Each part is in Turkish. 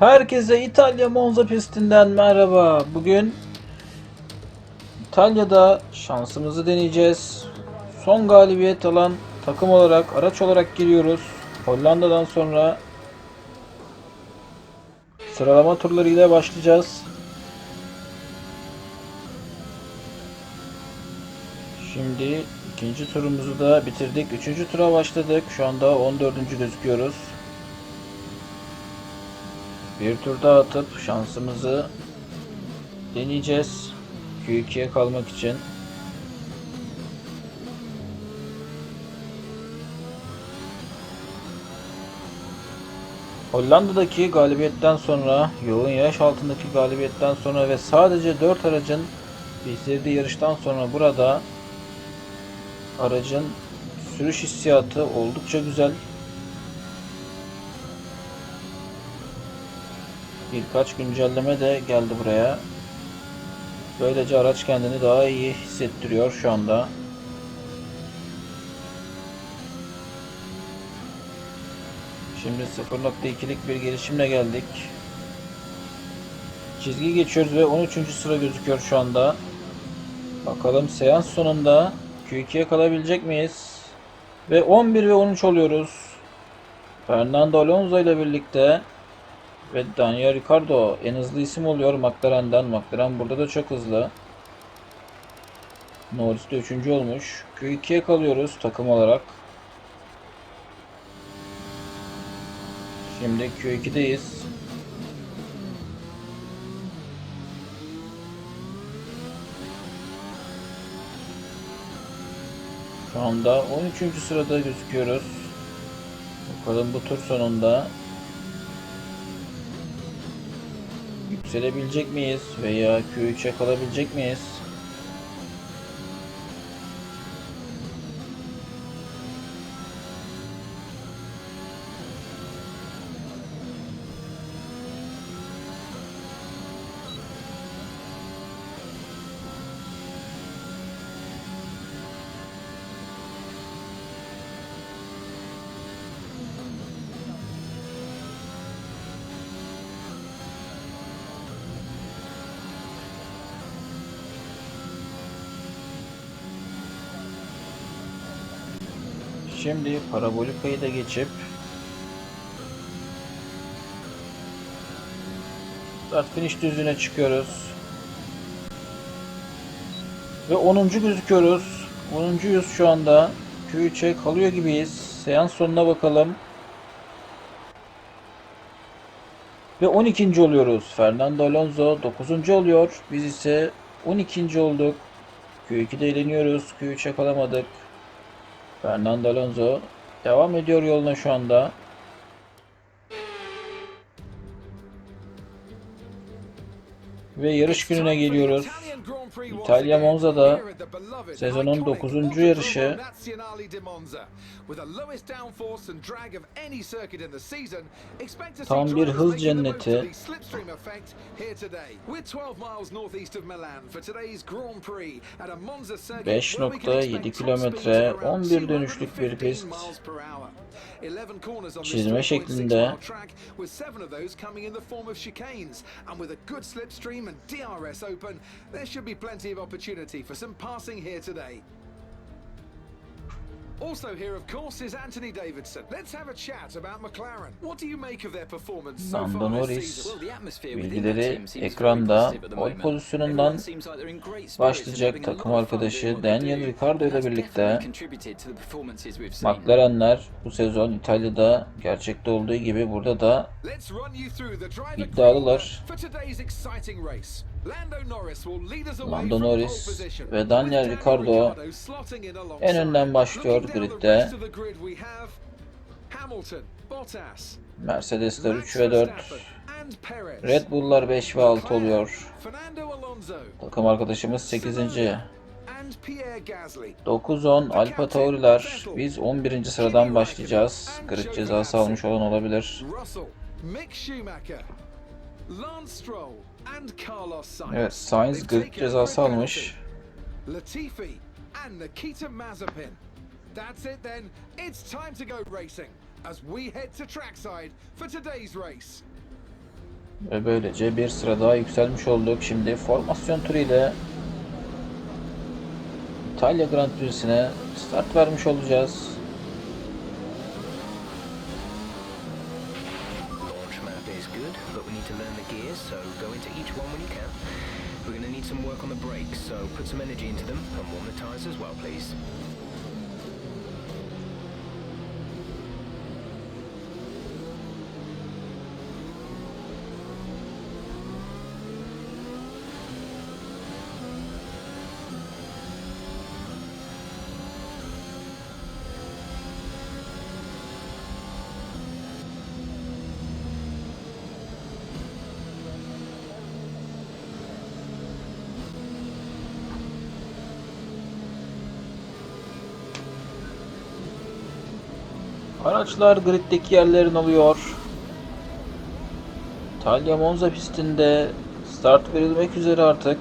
Herkese İtalya Monza pistinden merhaba. Bugün İtalya'da şansımızı deneyeceğiz. Son galibiyet alan takım olarak, araç olarak giriyoruz. Hollanda'dan sonra sıralama turlarıyla başlayacağız. Şimdi ikinci turumuzu da bitirdik. Üçüncü tura başladık. Şu anda 14. gözüküyoruz. Bir tur daha atıp şansımızı deneyeceğiz. Q2'ye kalmak için. Hollanda'daki galibiyetten sonra, yoğun yağış altındaki galibiyetten sonra ve sadece 4 aracın bitirdiği yarıştan sonra burada aracın sürüş hissiyatı oldukça güzel. Birkaç güncelleme de geldi buraya. Böylece araç kendini daha iyi hissettiriyor şu anda. Şimdi 0.2'lik bir gelişimle geldik. Çizgi geçiyoruz ve 13. sıra gözüküyor şu anda. Bakalım seans sonunda Q2'ye kalabilecek miyiz? Ve 11 ve 13 oluyoruz. Fernando Alonso ile birlikte ve Daniel Ricciardo en hızlı isim oluyor McLaren'den. McLaren burada da çok hızlı. Norris de 3. olmuş. Q2'ye kalıyoruz takım olarak. Şimdi Q2'deyiz. Şu anda 13. sırada gözüküyoruz. Bakalım bu tur sonunda yükselebilecek miyiz veya Q3'e kalabilecek miyiz? Şimdi parabolikayı da geçip start finish düzlüğüne çıkıyoruz. Ve 10. gözüküyoruz. 10.yüz şu anda. Q3'e kalıyor gibiyiz. Seans sonuna bakalım. Ve 12. oluyoruz. Fernando Alonso 9. oluyor. Biz ise 12. olduk. Q2'de eğleniyoruz. Q3'e kalamadık. Fernando Alonso devam ediyor yoluna şu anda. Ve yarış gününe geliyoruz. İtalya Monza'da sezonun 9. yarışı. Tam bir hız cenneti. 5.7 kilometre, 11 dönüşlük bir pist. Çizme şeklinde. Also here, of course, is Anthony Davidson. Let's have a chat about McLaren. What do you make of their performance so Lando far this season? bilgileri ekranda pol pozisyonundan başlayacak takım arkadaşı Daniel Ricciardo ile birlikte McLarenler bu sezon İtalya'da gerçekte olduğu gibi burada da iddialılar. Lando Norris ve Daniel Ricciardo en önden başlıyor gridde. Mercedesler Max 3 ve 4, Verstappen and Perez. Red Bull'lar 5 ve 6 oluyor. Takım arkadaşımız 8. and Pierre Gasly. 9-10 Alfa Tauri'ler. Biz 11. sıradan başlayacağız. Grid cezası almış olan olabilir. Lance Stroll. Evet Sainz grid cezası almış. Latifi and Nikita Mazepin. That's it then. It's time to go racing as we head to trackside for today's race. Ve böylece bir sıra daha yükselmiş olduk. Şimdi formasyon turu ile İtalya Grand Prix'sine start vermiş olacağız. Some work on the brakes, so put some energy into them and warm the tyres as well, please. Araçlar griddeki yerlerin alıyor. İtalya Monza pistinde start verilmek üzere artık.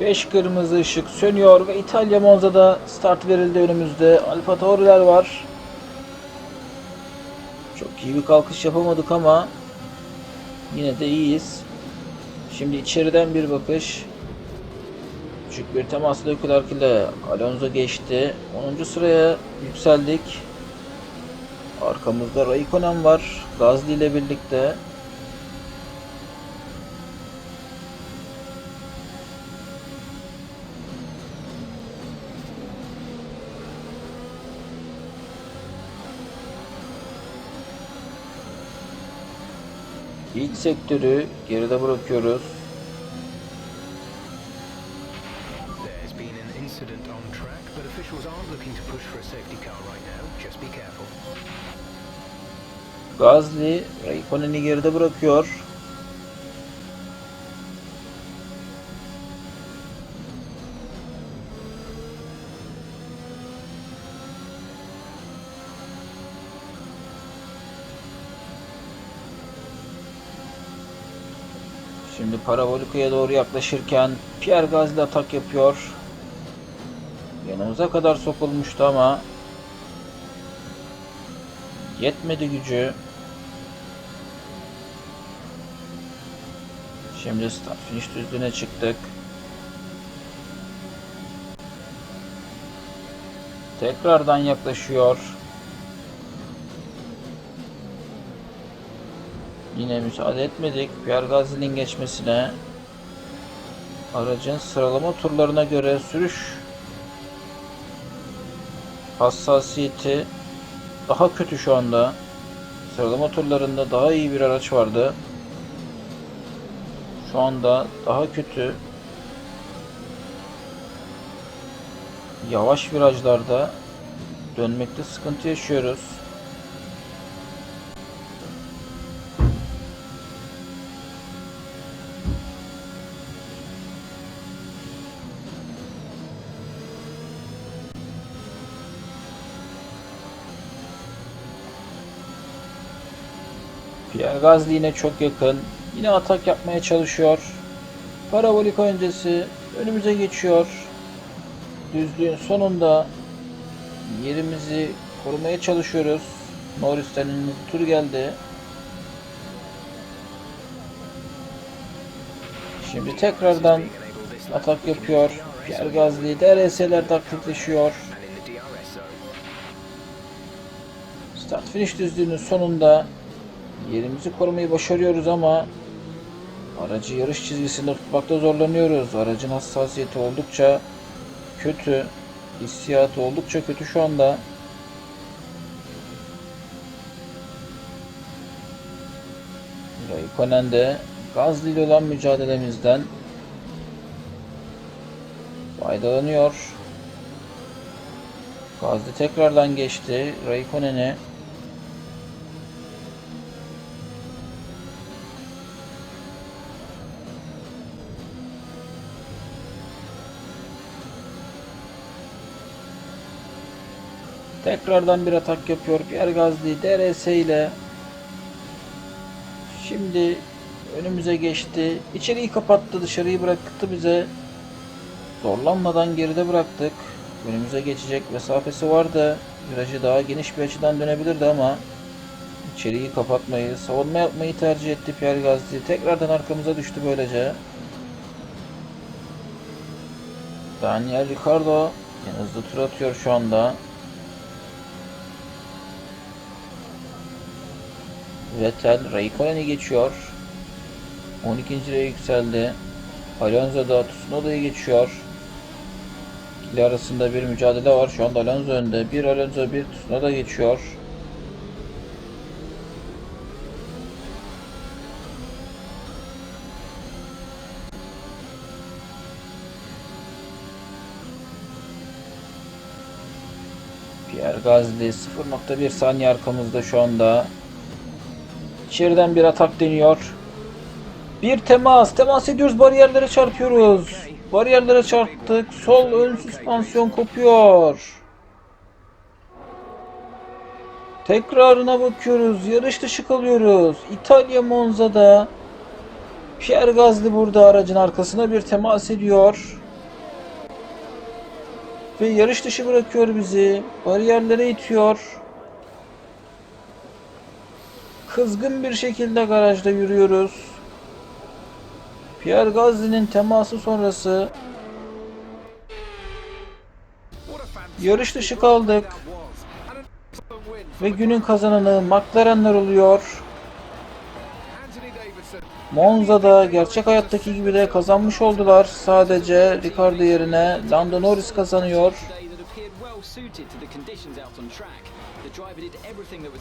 Beş kırmızı ışık sönüyor ve İtalya Monza'da start verildi önümüzde. Alfa Tauri'ler var. Çok iyi bir kalkış yapamadık ama Yine de iyiyiz. Şimdi içeriden bir bakış. Küçük bir temasla Leclerc ile Alonso geçti. 10. sıraya yükseldik. Arkamızda Raikkonen var. Gazli ile birlikte. İlk sektörü geride bırakıyoruz. There's been an incident on track, but officials aren't looking to push for a safety car right now. Just be careful. Gazli Raikkonen'i geride bırakıyor. Şimdi parabolikaya doğru yaklaşırken Pierre Gasly atak yapıyor. Yanımıza kadar sokulmuştu ama yetmedi gücü. Şimdi start finish düzlüğüne çıktık. Tekrardan yaklaşıyor. Yine müsaade etmedik Pierre Gasly'nin geçmesine. Aracın sıralama turlarına göre sürüş hassasiyeti daha kötü şu anda. Sıralama turlarında daha iyi bir araç vardı. Şu anda daha kötü. Yavaş virajlarda dönmekte sıkıntı yaşıyoruz. Pierre Gasly yine çok yakın. Yine atak yapmaya çalışıyor. Parabolik öncesi önümüze geçiyor. Düzlüğün sonunda yerimizi korumaya çalışıyoruz. Norris'ten tur geldi. Şimdi tekrardan atak yapıyor. Pierre Gasly DRS'ler taktikleşiyor. Start finish düzlüğünün sonunda yerimizi korumayı başarıyoruz ama aracı yarış çizgisinde tutmakta zorlanıyoruz. Aracın hassasiyeti oldukça kötü. Hissiyatı oldukça kötü şu anda. Raikkonen de Gazli ile olan mücadelemizden faydalanıyor. Gazli tekrardan geçti. Raikkonen'i Tekrardan bir atak yapıyor Pierre Gasly DRS ile. Şimdi önümüze geçti. İçeriği kapattı, dışarıyı bıraktı bize. Zorlanmadan geride bıraktık. Önümüze geçecek mesafesi vardı. Virajı daha geniş bir açıdan dönebilirdi ama içeriği kapatmayı, savunma yapmayı tercih etti Pierre Gasly. Tekrardan arkamıza düştü böylece. Daniel Ricciardo en hızlı tur atıyor şu anda. Vettel Raikkonen'i geçiyor. 12. liraya yükseldi. Alonso da Tsunoda'yı geçiyor. İkili arasında bir mücadele var. Şu anda Alonso önde. Bir Alonso bir Tsunoda geçiyor. Pierre Gasly 0.1 saniye arkamızda şu anda. İçeriden bir atak deniyor. Bir temas. Temas ediyoruz. Bariyerlere çarpıyoruz. Bariyerlere çarptık. Sol ön süspansiyon kopuyor. Tekrarına bakıyoruz. Yarış dışı kalıyoruz. İtalya Monza'da Pierre Gasly burada aracın arkasına bir temas ediyor. Ve yarış dışı bırakıyor bizi. Bariyerlere itiyor. Kızgın bir şekilde garajda yürüyoruz. Pierre Gasly'nin teması sonrası yarış dışı kaldık ve günün kazananı McLaren'ler oluyor. Monza'da gerçek hayattaki gibi de kazanmış oldular. Sadece Ricardo yerine Lando Norris kazanıyor.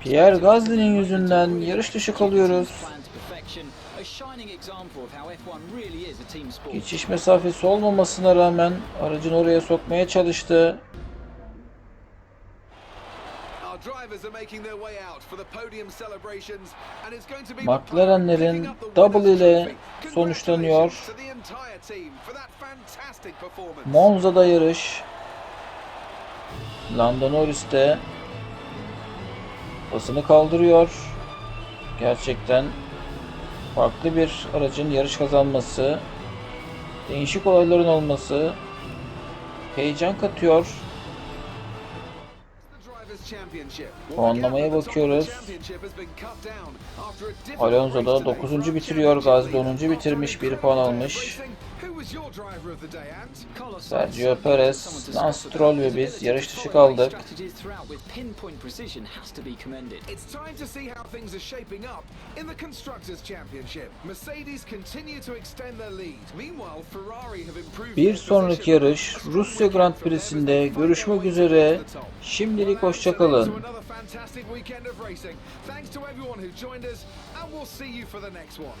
Pierre Gasly'nin yüzünden yarış dışı kalıyoruz. Geçiş mesafesi olmamasına rağmen aracını oraya sokmaya çalıştı. Our drivers are making their way out for the podium celebrations and it's going to be McLaren'lerin the double ile sonuçlanıyor. Congratulations to Lando Norris de basını kaldırıyor. Gerçekten farklı bir aracın yarış kazanması, değişik olayların olması heyecan katıyor. Puanlamaya bakıyoruz. Alonso da today. 9. bitiriyor. Gazi 10. bitirmiş. 1 puan almış. Who was your driver of the day, Ant? Sergio Perez, Lance Stroll ve biz yarış dışı kaldık. It's time to see how things are shaping up in the Constructors' Championship. Mercedes continue to extend their lead. Meanwhile, Ferrari have improved Bir sonraki yarış Rusya Grand Prix'sinde görüşmek üzere. Şimdilik hoşçakalın. To another fantastic weekend of racing. Thanks to everyone who joined us, and we'll see you for the next one.